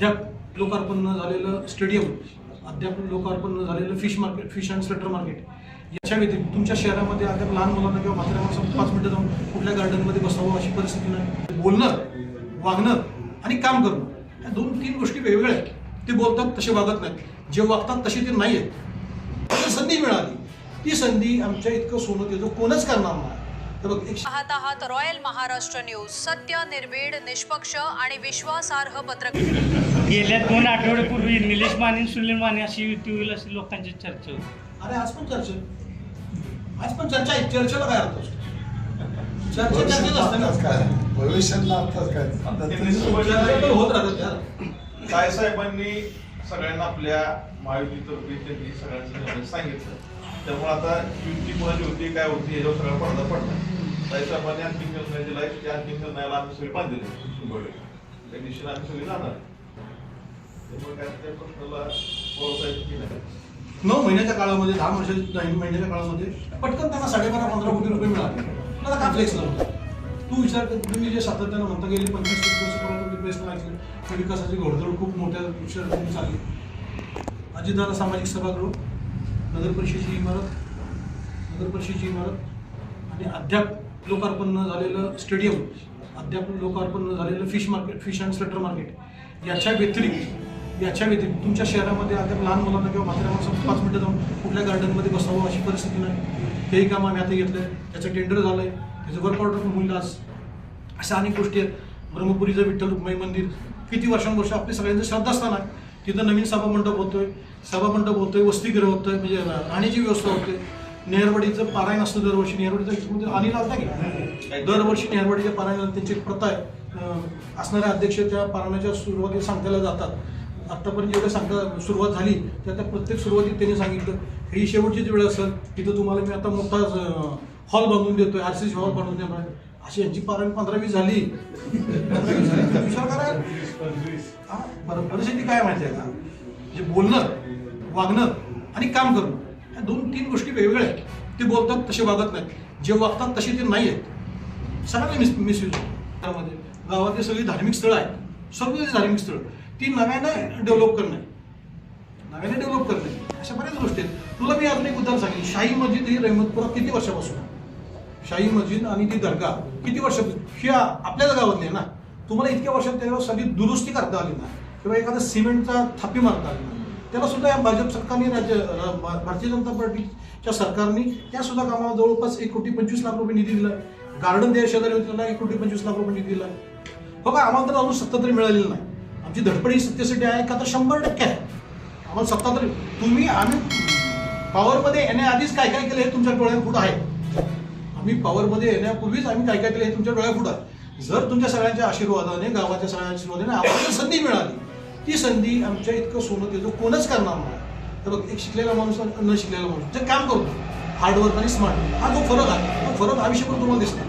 अद्याप लोकार्पण न झालेलं स्टेडियम अद्याप लोकार्पण न झालेलं fish market fish and slaughter market याच्या व्यतिरिक्त तुमच्या शहरामध्ये अद्याप लहान मुलांना किंवा म्हाताऱ्या माणसांना पाच मिनिटं जाऊन कुठल्या गार्डनमध्ये बसावं अशी परिस्थिती नाही. बोलणं वागणं आणि काम करणं या दोन तीन गोष्टी वेगवेगळ्या आहेत. ते बोलतात तसे वागत नाहीत. जे वागतात तसे ते नाही आहेत संधी मिळाली. ती संधी आमच्या इतकं सोनं त्याचं कोणच करणार नाही. पाहत आहात रॉयल महाराष्ट्र न्यूज. सत्य निर्भीड निष्पक्ष आणि विश्वासार्ह पत्रक. गेल्या दोन आठवड्यापूर्वी निलेश माने सुनील माने अशी युती होईल अशी लोकांची चर्चा होती. अरे आज पण चर्चा आज पण चर्चा आहे. चर्चेला काय अर्थ असतो? चर्चा चर्चेत असते ना? काय? भविष्यातला होत राहतात साहेबांनी सगळ्यांना आपल्या महायुतीतर्फे त्यांनी सगळ्यांचं सांगितलं. त्यामुळे आता युती कोणाची होती काय होती याच्यावर सगळा पडदा पडला. साहेबांनी अंतिम निर्णय दिलाय त्या अंतिम निर्णयाला आम्ही सगळे बांधले. टक्के. त्या दिशेने आम्ही सगळे जाणार. त्यामुळे काय त्या प्रश्नाला बोलता की नाही. नऊ महिन्याच्या काळामध्ये दहा वर्षाच्या नऊ महिन्याच्या काळामध्ये पटकन त्यांना साडेबारा पंधरा कोटी रुपये मिळाले. मला काय फ्लेक्स नव्हतं? तू विचार कर तुम्ही जे सातत्यानं म्हणता गेले पंचवीस तीस वर्षापर्यंत ऐकले त्या विकासाची घोडदौड खूप मोठ्या शहरातून चालली. अजितदादा सामाजिक सभागृह नगर परिषदेची इमारत नगर परिषदेची इमारत आणि अद्याप लोकार्पण न झालेलं स्टेडियम अद्याप लोकार्पण न झालेलं fish market fish and slaughter market याच्या व्यतिरिक्त याच्या व्यतिरिक्त तुमच्या शहरामध्ये अद्याप लहान मुलांना किंवा म्हाताऱ्या माणसांना पाच मिनटं जाऊन कुठल्या गार्डनमध्ये बसावं अशी परिस्थिती नाही. हेही काम आम्ही आता घेतलं आहे त्याचं टेंडर झालं आहे त्याचं वर्क ऑर्डर पण होईल आज. अशा अनेक गोष्टी आहेत. ब्रह्मपुरीचं विठ्ठल रुक्माई मंदिर. किती वर्षानुवर्ष आपले सगळ्यांचं श्रद्धास्थान आहे. तिथं नवीन सभामंडप होतोय. सभामंडप होतोय वसतिगृह होतंय म्हणजे राहण्याची व्यवस्था होते. नेहरवाडीचं पारायण असतं दरवर्षी. नेहरवाडीचं म्हणजे अनिल आलता की? दरवर्षी नेहरवाडीच्या पारायणाला त्यांची एक प्रथा आहे. असणाऱ्या अध्यक्ष त्या पारायणाच्या सुरुवातीला सांगतायला जातात. आत्तापर्यंत जेवढं सांगता सुरुवात झाली त्या त्या प्रत्येक सुरुवातीत त्यांनी सांगितलं ही शेवटचीच वेळ असेल. तिथं तुम्हाला मी आता मोठा हॉल बांधून देतोय. आर सी सी हॉल बांधून देणार अशी यांची पारावी पंधरावी झाली. पंधरावी झाली. तर विचार करा. हा, बरं परिस्थिती काय माहिती आहे का? जे बोलणं वागणं आणि काम करणं ह्या दोन तीन गोष्टी वेगवेगळ्या आहेत. ते बोलतात तसे वागत नाहीत. जे वागतात तसे ते नाही आहेत. सगळ्यांना मिस मिसयूज त्यामध्ये गावातली सगळी धार्मिक स्थळं आहेत. सर्व धार्मिक स्थळं. ती नव्यानं डेव्हलप करणं नव्याने डेव्हलप करणे अशा बऱ्याच गोष्टी आहेत. तुला मी अजून एक उदाहरण सांगेन. शाही मस्जिद ही रहमतपुरात किती वर्षापासून आहे? शाही मस्जिद आणि ती दर्गा किती वर्षात ही आपल्याच गावातली आहे ना? तुम्हाला इतक्या वर्षात त्याला सगळी दुरुस्ती करता आली ना? किंवा एखादा सिमेंटचा थापी मारता आली ना? त्याला सुद्धा या भाजप सरकारने राज्य भारतीय जनता पार्टीच्या सरकारने त्या सुद्धा कामाला जवळपास एक कोटी पंचवीस लाख रुपये निधी दिला. गार्डन द्या शेजारी होती त्याला एक कोटी पंचवीस लाख रुपये निधी दिला. हो का? आम्हाला तर अजून सत्ता तरी मिळालेली नाही. आमची धडपड ही सत्तेसाठी आहे का तर शंभर टक्के आहे. आम्हाला सत्ता तरी तुम्ही आम्ही पॉवरमध्ये येण्याआधीच काय काय केलं हे तुमच्या डोळ्यापुढं आहे? आम्ही पॉवरमध्ये येण्यापूर्वीच आम्ही काय काय केलं हे तुमच्या डोळ्यापुढं आहे. जर तुमच्या सगळ्यांच्या आशीर्वादाने गावाच्या सगळ्यांच्या आशीर्वादाने आम्हाला संधी मिळाली. ती संधी आमच्या इतकं सोनं त्याचं कोणच करणार नाही. तर बघ एक शिकलेला माणूस न शिकलेला माणूस जे काम करतो हार्डवर्क आणि स्मार्ट हा जो फरक आहे तो फरक आयुष्यभर तुम्हाला दिसणार